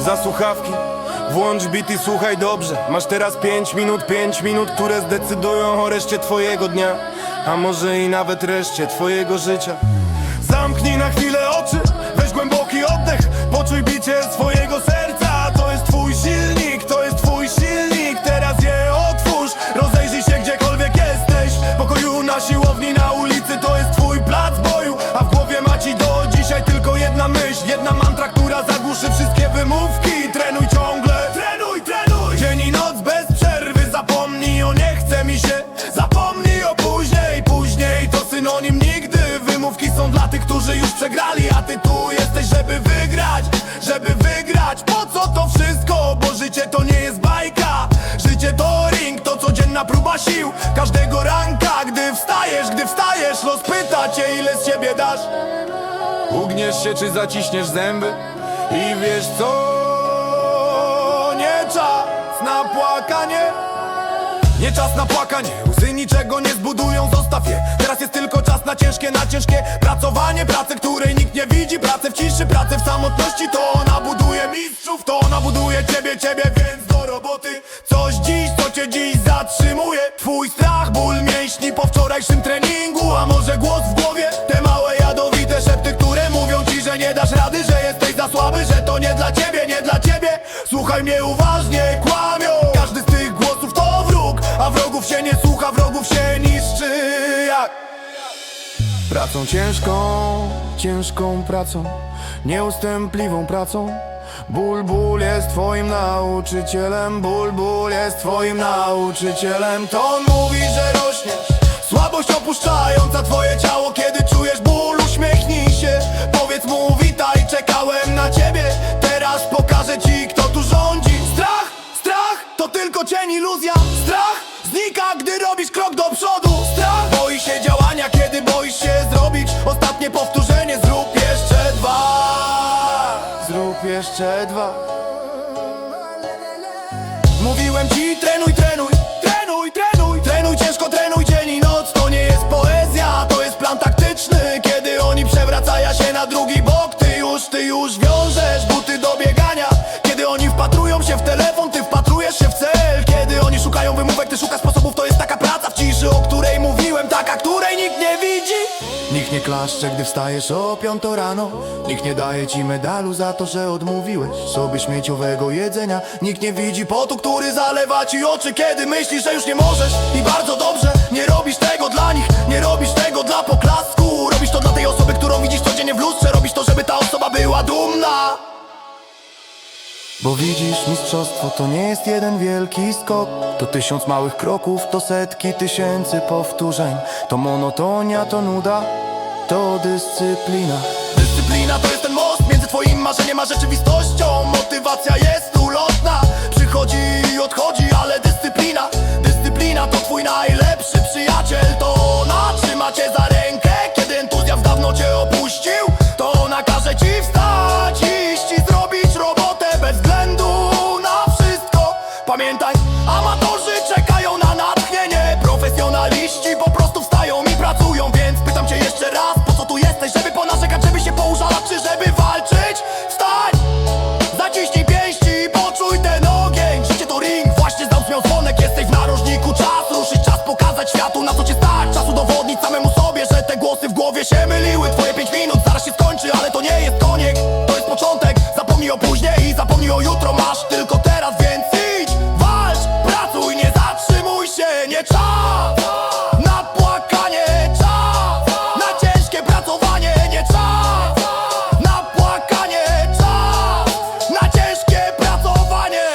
za słuchawki. Włącz bit i słuchaj dobrze. Masz teraz 5 minut, 5 minut, które zdecydują o reszcie twojego dnia. A może i nawet reszcie twojego życia. Zamknij na chwilę oczy, weź głęboki oddech. Poczuj bicie swojego już przegrali A ty tu jesteś, żeby wygrać Żeby wygrać. Po co to wszystko? Bo życie to nie jest bajka. Życie to ring, to codzienna próba sił. Każdego ranka, gdy wstajesz Gdy wstajesz, los pyta cię ile z siebie dasz. Ugniesz się czy zaciśniesz zęby I wiesz co? Nie czas na płakanie. Nie czas na płakanie, łzy niczego nie zbudują, zostaw je na ciężkie, pracowanie Pracę, której nikt nie widzi, pracę w ciszy, pracę w samotności. To ona buduje mistrzów, to ona buduje ciebie, ciebie Więc do roboty, coś dziś, co cię dziś zatrzymuje. Twój strach, ból mięśni po wczorajszym treningu. A może głos w głowie, te małe jadowite szepty Które mówią ci, że nie dasz rady, że jesteś za słaby Że to nie dla ciebie, nie dla ciebie. Słuchaj mnie uważnie, kłamią Każdy z tych głosów to wróg A wrogów się nie słucha, wrogów się niszczy? Pracą ciężką, ciężką pracą Nieustępliwą pracą. Ból, ból jest twoim nauczycielem Ból, ból jest twoim nauczycielem. To on mówi, że rośniesz. Słabość opuszczająca twoje ciało. Kiedy czujesz ból, uśmiechnij się. Powiedz mu witaj, czekałem na ciebie. Teraz pokażę ci, kto tu rządzi. Strach, strach, to tylko cień, iluzja. Strach znika, gdy robisz krok do przodu. Strach boi się jeszcze dwa. Mówiłem ci trenuj, trenuj, trenuj, trenuj. Trenuj ciężko, trenuj dzień i noc. To nie jest poezja, to jest plan taktyczny. Kiedy oni przewracają się na drugi bok Ty już, ty już wiążesz buty do biegania. Kiedy oni wpatrują się w telefon, ty wpatrujesz się w cel. Kiedy oni szukają wymówek, ty szukasz Klaszcze, gdy wstajesz o piąto rano. Nikt nie daje ci medalu za to, że odmówiłeś sobie śmieciowego jedzenia. Nikt nie widzi potu, który zalewa ci oczy Kiedy myślisz, że już nie możesz. I bardzo dobrze Nie robisz tego dla nich, nie robisz tego dla poklasku. Robisz to dla tej osoby, którą widzisz codziennie w lustrze. Robisz to, żeby ta osoba była dumna. Bo widzisz, mistrzostwo to nie jest jeden wielki skok. To tysiąc małych kroków, to setki tysięcy powtórzeń. To monotonia, to nuda, to dyscyplina. Dyscyplina to jest ten most między twoim marzeniem a rzeczywistością. Motywacja jest ulotna, przychodzi i odchodzi, ale dyscyplina Dyscyplina to twój najlepszy przyjaciel. To ona trzyma cię za rękę, kiedy entuzjazm dawno cię opuścił To ona każe ci wstać, na co cię stać? Czas udowodnić samemu sobie, że te głosy w głowie się myliły. Twoje pięć minut zaraz się skończy, ale to nie jest koniec. To jest początek, zapomnij o później i zapomnij o jutro. Masz tylko teraz, więc idź, walcz, pracuj, nie zatrzymuj się, nie czas Na płakanie czas, na ciężkie pracowanie nie czas Na płakanie czas, na ciężkie pracowanie.